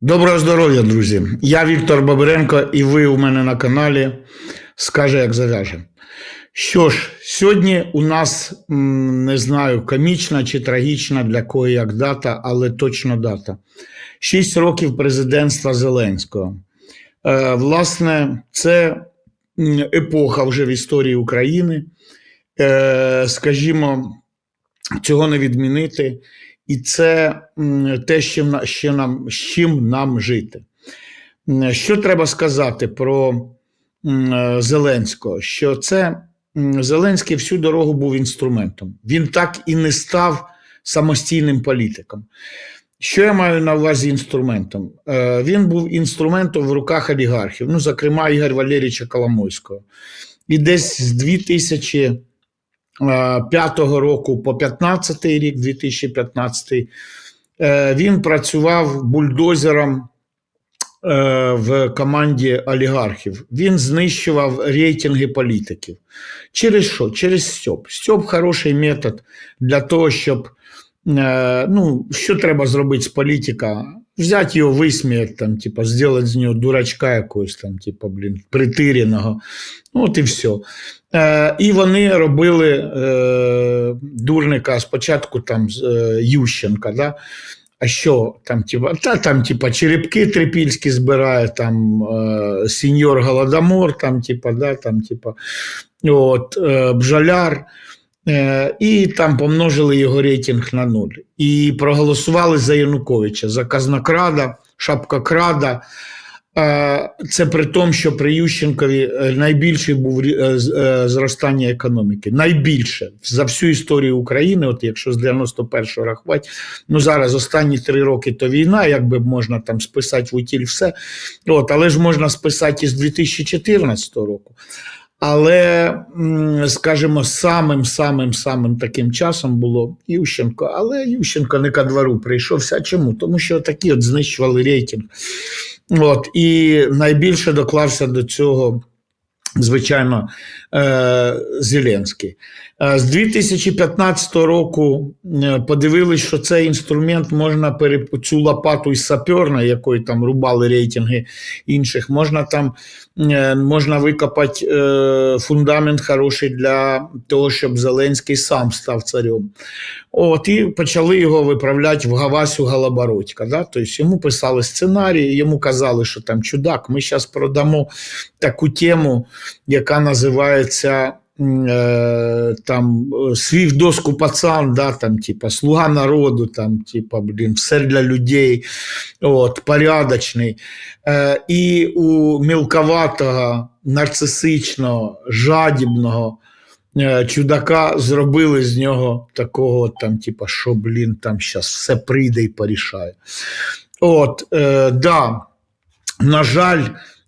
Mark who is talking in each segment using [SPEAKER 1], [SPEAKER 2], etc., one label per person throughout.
[SPEAKER 1] Доброго здоров'я, друзі! Я Віктор Бабиренко, і ви у мене на каналі Скаже, як зав'яже. Що ж, сьогодні у нас не знаю, комічна чи трагічна для кого як дата, але точно дата. Шість років президентства Зеленського. Е, власне, це епоха вже в історії України. Е, скажімо, цього не відмінити. І це те, чим, на- нам, з чим нам жити. Що треба сказати про е, Зеленського? Що це Зеленський всю дорогу був інструментом. Він так і не став самостійним політиком. Що я маю на увазі інструментом? Е, Він був інструментом в руках олігархів, ну, зокрема, Ігоря Валерійовича Коломойського. І десь з 2000 2005 року по 15 рік, 2015, е, він працював бульдозером е, в команді олігархів. Він знищував рейтинги політиків. Через що? Через Стьоп. Стьоп хороший метод для того, щоб е, ну, що треба зробити з політика? Взяти його, висміяти, там, типа, зробити з нього дурачка якогось там, типа, блін, притиряного. Ну, от і все. Е, і вони робили е, дурника спочатку там е, Ющенка. Да? А що там, типа, та там, типа, черепки трипільські збирає, там е, сеньор Голодомор, там, типа, да, там, типа, от, е, бжаляр. Е, і там помножили його рейтинг на нуль. І проголосували за Януковича, за казнокрада, шапкокрада. Е, Це при тому, що при Ющенкові е, найбільший був зростання економіки. Найбільше за всю історію України, от якщо з 91-го рахувати, ну зараз останні три роки то війна, якби можна там списати в утіль все. От, але ж можна списати і з 2014 року. Але, скажімо, самим самим самим таким часом було Ющенко. Але Ющенко не ко двору прийшовся. Чому? Тому що такі от знищували рейтинг. От, і найбільше доклався до цього, звичайно, е, Зеленський. Е, З 2015 року е, подивились, що цей інструмент можна пере... цю лопату із саперна, якою там рубали рейтинги інших, можна там можна викопати фундамент хороший для того, щоб Зеленський сам став царем. От, і почали його виправляти в Гавасю Галабородька. Да? Тобто йому писали сценарії, йому казали, що там чудак, ми зараз продамо таку тему, яка називається. Е, там е, свій доску пацан, да, там, типа, слуга народу, там, типа, блін, все для людей, от, порядочний. Е, і у мілковатого, нарцисичного, жадібного е, чудака зробили з нього такого, там, типа, що, блін, там зараз все прийде і порішає. От, е, да, на жаль,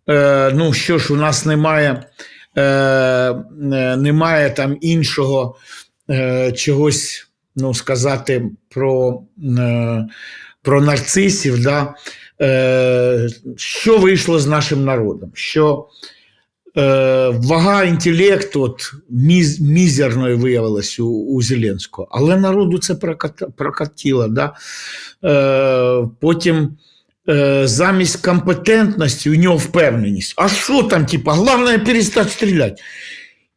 [SPEAKER 1] е, ну що ж, у нас немає, е, немає там іншого е, чогось, ну, сказати, про, про нарцисів. Да? Що вийшло з нашим народом? Що вага інтелекту от, міз, мізерною виявилась у, у Зеленського, але народу це прокат- прокатило. Да? Потім замість компетентності у нього впевненість. А що там, типа, головне перестати стріляти.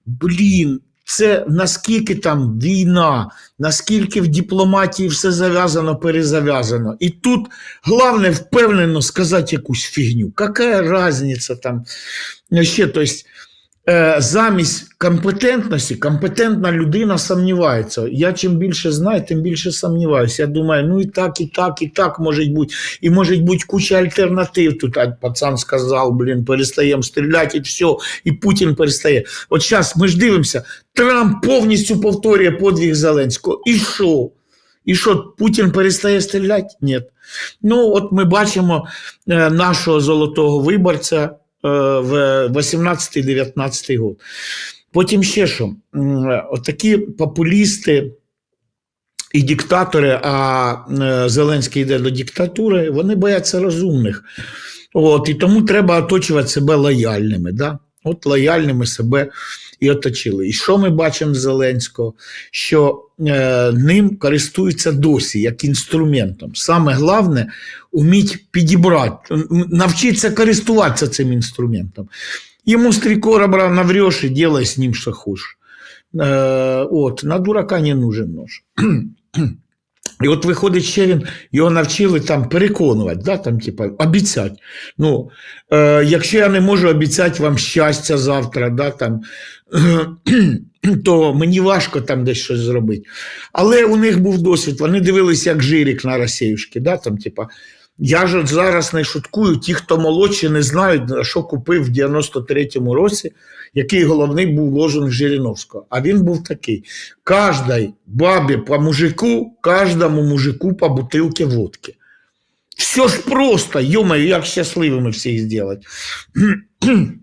[SPEAKER 1] Блін, це наскільки там війна, наскільки в дипломатії все зав'язано, перезав'язано. І тут головне впевнено сказати якусь фігню. Яка різниця там? Ще, то е, замість компетентності, компетентна людина сумнівається. Я чим більше знаю, тим більше сумніваюся. Я думаю, ну і так, і так, і так може бути. І може бути куча альтернатив. Тут пацан сказав, блін, перестаємо стріляти, і все, і Путін перестає. От зараз ми ж дивимося, Трамп повністю повторює подвиг Зеленського. І що? І що, Путін перестає стріляти? Ні. Ну, от ми бачимо е, нашого золотого виборця е, в 18-19 год. Потім ще що? такі популісти і диктатори, а е, Зеленський йде до диктатури, вони бояться розумних. От, і тому треба оточувати себе лояльними. Да? От лояльними себе і оточили. І що ми бачимо з Зеленського? Що е, ним користуються досі як інструментом. Саме головне уміть підібрати, навчитися користуватися цим інструментом. Йому з три наврешь і делай з ним, що хочеш. Е, от, на дурака не нужен нож. І от виходить, ще він його навчили там переконувати, да, там, типа, обіцяти. Ну, е, якщо я не можу обіцяти вам щастя завтра, да, там, то мені важко там десь щось зробити. Але у них був досвід, вони дивилися, як жирік на Росіюшки, да, там, типа, я ж зараз не шуткую, ті, хто молодші, не знають, що купив в 93-му році, який головний був лозунг Жириновського. А він був такий: кожній бабі по мужику, кожному мужику по бутилці водки. Все ж просто, йомаю, як щасливими всіх зробити.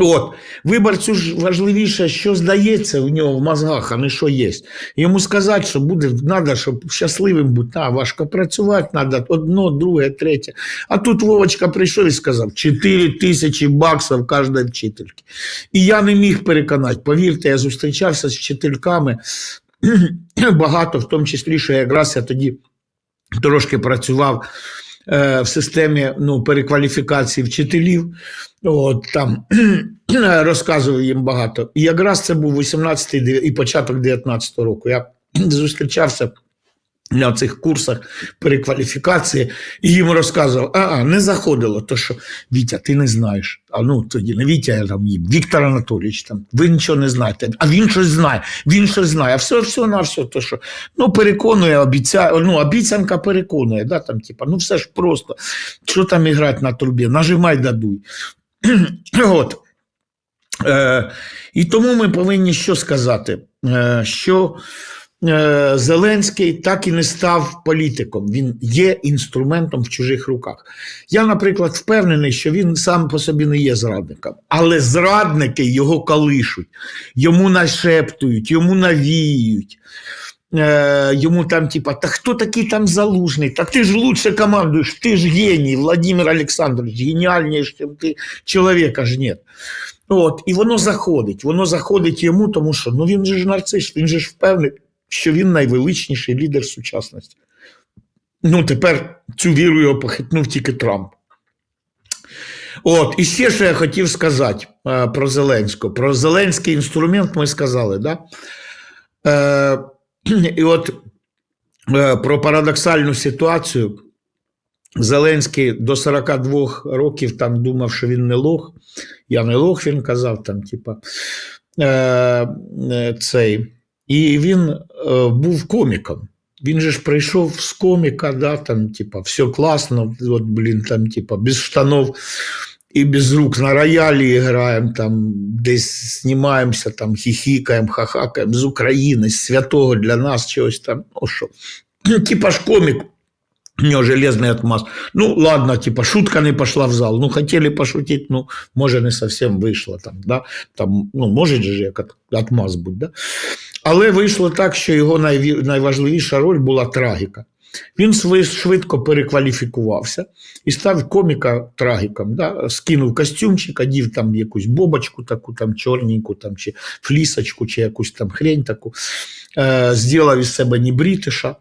[SPEAKER 1] От, виборцю ж важливіше, що здається у нього в мозгах, а не що є. Йому сказати, що буде, треба, щоб щасливим бути, а, важко працювати, треба одно, друге, третє. А тут Вовочка прийшов і сказав: 4 тисячі баксів кожної вчительки. І я не міг переконати. Повірте, я зустрічався з вчительками багато, в тому числі, що якраз я тоді трошки працював в системі ну, перекваліфікації вчителів. От, там розказував їм багато. І якраз це був 18 і початок 19 року. Я зустрічався на цих курсах перекваліфікації і їм розказував, а, а не заходило, то що Вітя, ти не знаєш. А ну тоді не Вітя, я там їм, Віктор Анатолійович, там, ви нічого не знаєте, а він щось знає, він щось знає, а все, все на все, то що ну переконує, обіцяє, ну обіцянка переконує, да, там, типа, ну все ж просто, що там іграти на трубі, нажимай дадуй. От. Е, і тому ми повинні що сказати? Е, що Зеленський так і не став політиком, він є інструментом в чужих руках. Я, наприклад, впевнений, що він сам по собі не є зрадником, але зрадники його колишуть, йому нашептують, йому навіють. Е, Йому там, типа, та хто такий там залужний? Та ти ж лучше командуєш, ти ж геній, Владимир Олександрович, геніальніший ти чоловіка ж нет. От, і воно заходить, воно заходить йому, тому що ну він же ж нарцис, він же ж впевнений, що він найвеличніший лідер сучасності. Ну, тепер цю віру його похитнув тільки Трамп. От, і ще що я хотів сказати е, про Зеленського. Про Зеленський інструмент ми сказали, да? Е, і от е, про парадоксальну ситуацію. Зеленський до 42 років там думав, що він не лох. Я не лох, він казав там, типа, е, е, цей. І він е, був коміком. Він же ж прийшов з коміка, да, там, типа, все класно, от, блін, там, типа, без штанов і без рук на роялі граємо, там, десь знімаємося, там, хіхікаємо, хахакаємо з України, з святого для нас чогось там. Ну що, типа ж комік. У него железный отмаз. Ну, ладно, типа, шутка не пошла в зал. Ну, хотели пошутить, ну, може, не совсем вийшло там, да? там ну, може же як от- отмаз бути, да? Але вийшло так, що його найважливіша роль була трагіка. Він швидко перекваліфікувався і став коміка трагіком. Да? Скинув костюмчик, одів там якусь бобочку таку, там чорненьку, там, чи флісочку, чи якусь там хрень таку. Е, зробив із себе ні брітиша, е,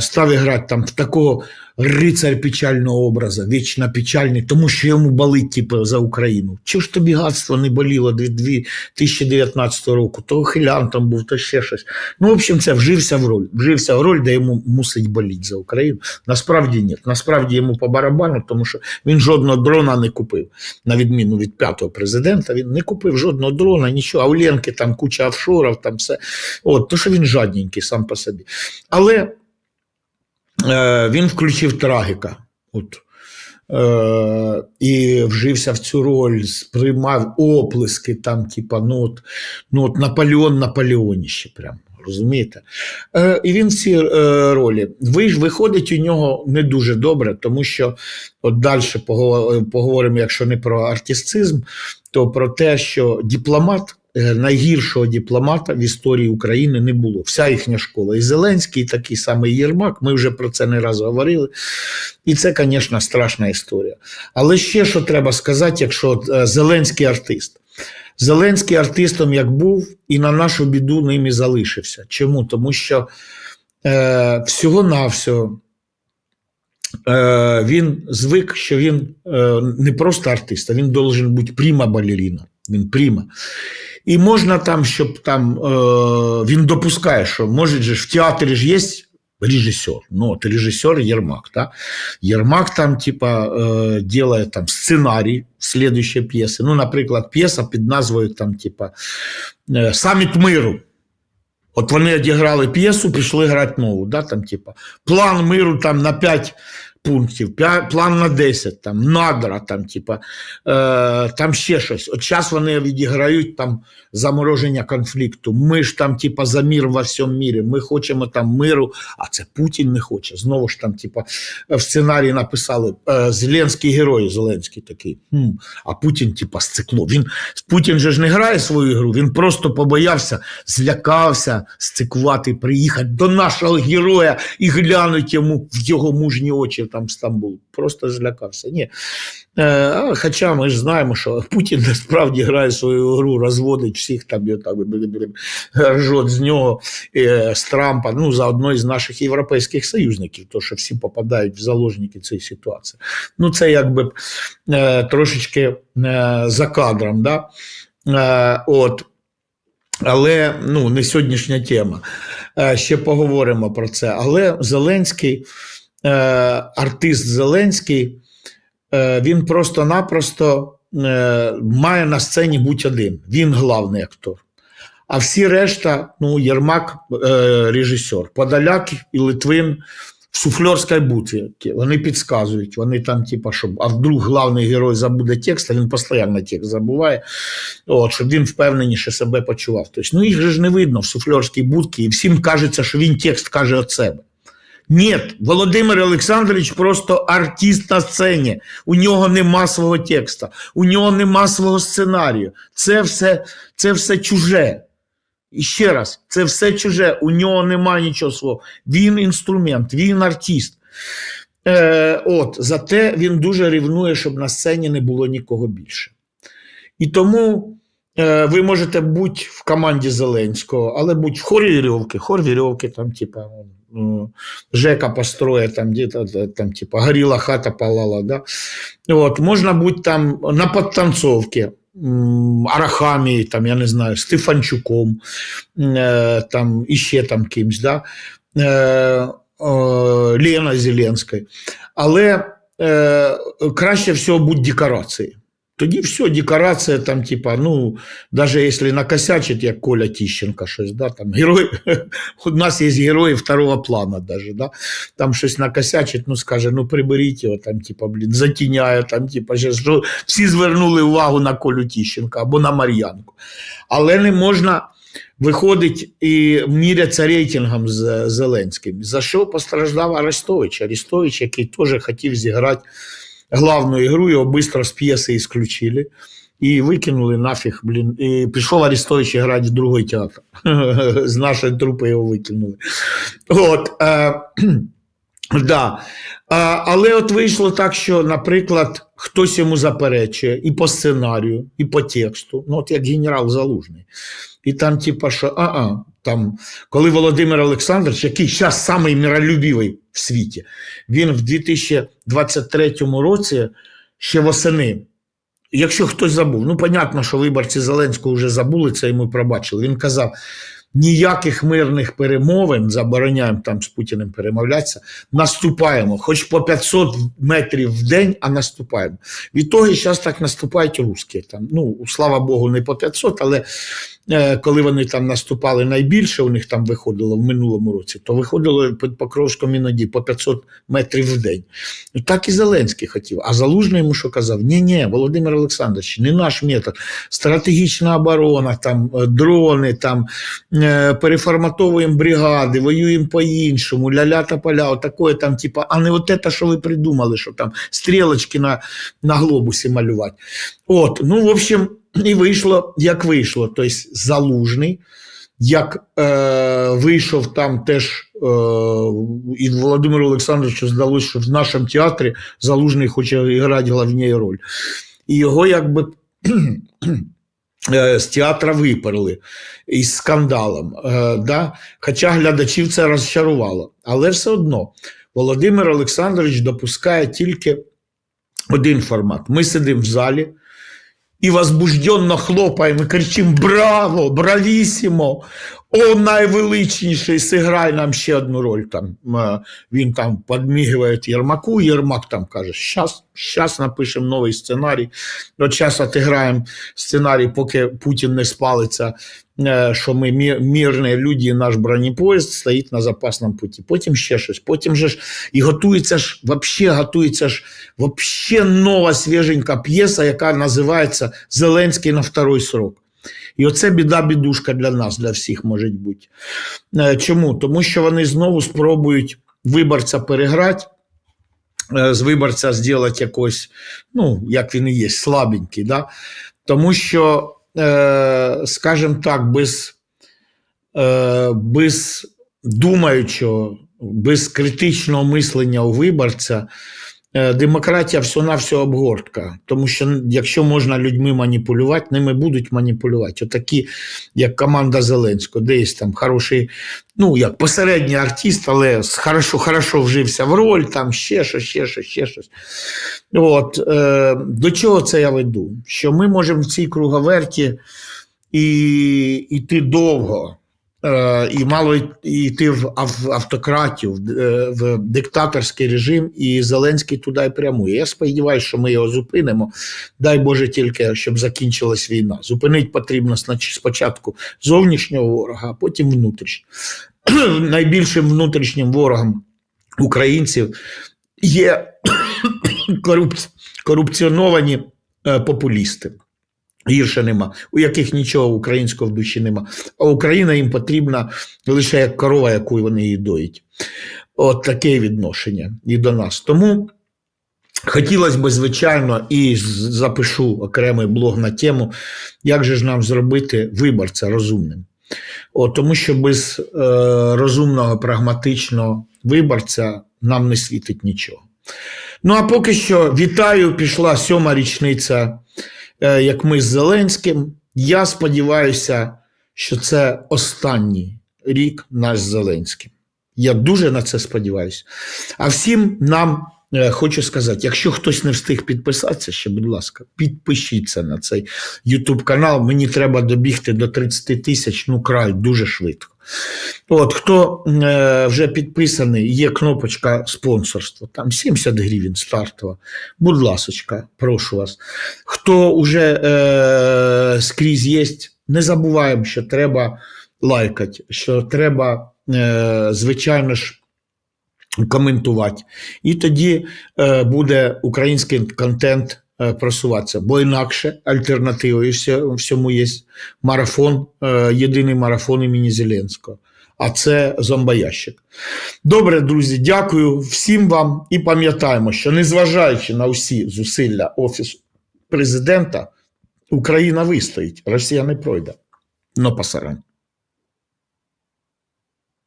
[SPEAKER 1] став грати там в такого рицарь печального образу, вічно печальний, тому що йому болить типу, за Україну. Чого ж тобі гадство не боліло дві- дві- 2019 року? То хилянтом був, то ще щось. Ну, в общем, це вжився в роль. Вжився в роль, де йому мусить боліти за Україну. Насправді ні. Насправді йому по барабану, тому що він жодного дрона не купив. На відміну від п'ятого президента, він не купив жодного дрона, нічого. А у Ленки там куча офшорів, там все. От, то що він жадненький сам по собі. Але він включив трагіка. От. Е, і вжився в цю роль, сприймав оплески, там, типа, ну от, ну от Наполеон Наполеоніще прям. Розумієте? Е, і він в цій е, ролі. Ви виходить у нього не дуже добре, тому що от далі поговоримо, якщо не про артистизм, то про те, що дипломат, е, найгіршого дипломата в історії України не було. Вся їхня школа. І Зеленський, і такий самий Єрмак, ми вже про це не раз говорили. І це, звісно, страшна історія. Але ще що треба сказати, якщо е, Зеленський артист. Зеленський артистом як був, і на нашу біду ним і залишився. Чому? Тому що е, всього-навсього е, він звик, що він е, не просто артист, а він должен бути пріма балеріна. Він пріма. І можна там, щоб там е, він допускає, що може же ж в театрі ж є режиссер. Ну, от режиссер Єрмак. Да? Єрмак там, типа, е, делает там сценарій слідуючої п'єси. Ну, наприклад, п'єса під назвою там, типа, е, Саміт миру. От вони одіграли п'єсу, пішли грати нову. Да? Там, типа, план миру там, на 5 пунктів, план на 10, там, надра, там, типа, е, там ще щось. От зараз вони відіграють там замороження конфлікту. Ми ж там, типа, за мир во всьому мірі. Ми хочемо там миру, а це Путін не хоче. Знову ж там, типа, в сценарії написали е, Зеленський герой, Зеленський такий. Хм, а Путін, типа, сцикло. Він Путін же ж не грає свою ігру, він просто побоявся, злякався сцикувати, приїхати до нашого героя і глянути йому в його мужні очі там Стамбул. Просто злякався. Ні. Е, хоча ми ж знаємо, що Путін насправді грає свою гру, розводить всіх там, і ржот з нього, е, з Трампа, ну, заодно із наших європейських союзників, то що всі попадають в заложники цієї ситуації. Ну, це якби е, трошечки е, за кадром. Да? От. Але ну, не сьогоднішня тема. Ще поговоримо про це. Але Зеленський, е, артист Зеленський, е, він просто-напросто е, має на сцені бути один. Він главний актор. А всі решта, ну, Єрмак режисер, Подоляк і Литвин в суфльорській буті. Вони підказують, вони там, типа, щоб, а вдруг главний герой забуде текст, а він постійно текст забуває, от, щоб він впевненіше себе почував. Тобто, ну їх же ж не видно в суфльорській будці, і всім кажеться, що він текст каже від себе. Ні, Володимир Олександрович просто артист на сцені. У нього нема свого текста, у нього нема свого сценарію. Це все, це все чуже. І ще раз, це все чуже, у нього нема нічого свого. Він інструмент, він артист. Е, от, зате він дуже рівнує, щоб на сцені не було нікого більше. І тому е, ви можете бути в команді Зеленського, але будь в хорі вірьовки, хор вірьовки, там, типа, ну, Жека построє, там, где-то, там, типа, горіла хата палала, да? От, можна бути там на підтанцовці, м, там, я не знаю, Стефанчуком, е, там, іще там кимсь, да? е, е, Лена Зеленською. Але краще всього будь декорації. Тоді все, декорація там, типа, ну, навіть якщо накосячить, як Коля Тіщенка, щось, да, там герой, у нас є герої второго плана, даже, да, там щось накосячить, ну, скаже, ну, приберіть його, там, типа, блін, затіняє, там, типа, що всі звернули увагу на Колю Тіщенка або на Мар'янку. Але не можна виходить і міряться рейтингом з Зеленським. За що постраждав Арестович? Арестович, який теж хотів зіграти главну ігру, його швидко з п'єси ісключили. І викинули нафіг, блін. І пішов Арестович грати в другий театр. З нашої трупи його викинули. От, е, да. Але от вийшло так, що, наприклад, хтось йому заперечує і по сценарію, і по тексту, ну от як генерал Залужний. І там, типа, що а-а, там, коли Володимир Олександрович, який зараз самий миролюбивий в світі, він в 2023 році ще восени. Якщо хтось забув, ну понятно, що виборці Зеленського вже забули це йому пробачили. Він казав: ніяких мирних перемовин, забороняємо там з Путіним перемовлятися, наступаємо, хоч по 500 метрів в день, а наступаємо. Від того зараз так наступають русські. Там, ну, слава Богу, не по 500, але е, коли вони там наступали найбільше, у них там виходило в минулому році, то виходило під Покровськом іноді по 500 метрів в день. Ну, так і Зеленський хотів. А Залужний йому що казав? Ні, ні, Володимир Олександрович, не наш метод. Стратегічна оборона, там, е, дрони, там, переформатовуємо бригади, воюємо по-іншому, ля-ля та поля, отакое там, типа, а не от те, що ви придумали, що там стрілочки на, на глобусі малювати. От, ну, в общем, і вийшло, як вийшло. Тобто, залужний, як е, вийшов там теж, е, і Володимиру Олександровичу здалося, що в нашому театрі залужний хоче грати головну роль. І його якби е, з театра виперли із скандалом. Е, Да? Хоча глядачів це розчарувало. Але все одно Володимир Олександрович допускає тільки один формат. Ми сидимо в залі і возбужденно хлопаємо і кричимо Браво! Бравісімо! О, найвеличніший, сиграй нам ще одну роль. Там, він там підмігує Єрмаку, Єрмак там каже, щас, щас напишемо новий сценарій. От зараз отиграємо сценарій, поки Путін не спалиться, е, що ми мі- мирні люди, наш бронепоїзд стоїть на запасному путі. Потім ще щось. Потім же ж і готується ж, вообще готується ж вообще нова свіженька п'єса, яка називається Зеленський на второй срок. І оце біда-бідушка для нас, для всіх може бути. Е, Чому? Тому що вони знову спробують виборця переграти, е, з виборця зробити якось, ну, як він і є, слабенький. Да? Тому що, е, скажімо так, без, без думаючого, без критичного мислення у виборця. Е, Демократія все на все обгортка, тому що якщо можна людьми маніпулювати, ними будуть маніпулювати. Отакі, як команда Зеленського, де є там хороший, ну як посередній артист, але хорошо, хорошо вжився в роль, там ще щось, ще щось, ще щось. От, е, до чого це я веду? Що ми можемо в цій круговерті і йти довго. Е, і мало йти в ав- автократію, в, е, диктаторський режим, і Зеленський туди прямує. Я сподіваюся, що ми його зупинимо. Дай Боже, тільки щоб закінчилась війна. Зупинити потрібно спочатку зовнішнього ворога, а потім внутрішнього. Найбільшим внутрішнім ворогом українців є корупціоновані е, популісти. Гірше нема, у яких нічого українського в душі нема. А Україна їм потрібна лише як корова, яку вони її доїть. От таке відношення і до нас. Тому хотілося б, звичайно, і запишу окремий блог на тему, як же ж нам зробити виборця розумним. От, тому що без е, розумного, прагматичного виборця нам не світить нічого. Ну а поки що вітаю, пішла сьома річниця як ми з Зеленським. Я сподіваюся, що це останній рік наш Зеленський. Я дуже на це сподіваюся. А всім нам е, хочу сказати: якщо хтось не встиг підписатися, ще, будь ласка, підпишіться на цей YouTube канал. Мені треба добігти до 30 тисяч, ну край дуже швидко. От, хто е, вже підписаний, є кнопочка спонсорства, там 70 гривень стартова. Будь ласочка, прошу вас. Хто вже е, скрізь є, не забуваємо, що треба лайкати, що треба, е, звичайно ж, коментувати. І тоді е, буде український контент е, просуватися, бо інакше альтернативою всьому є марафон, е, єдиний марафон імені Зеленського. А це зомбоящик. Добре, друзі, дякую всім вам і пам'ятаємо, що незважаючи на всі зусилля Офісу президента, Україна вистоїть, Росія не пройде. Но пасарань.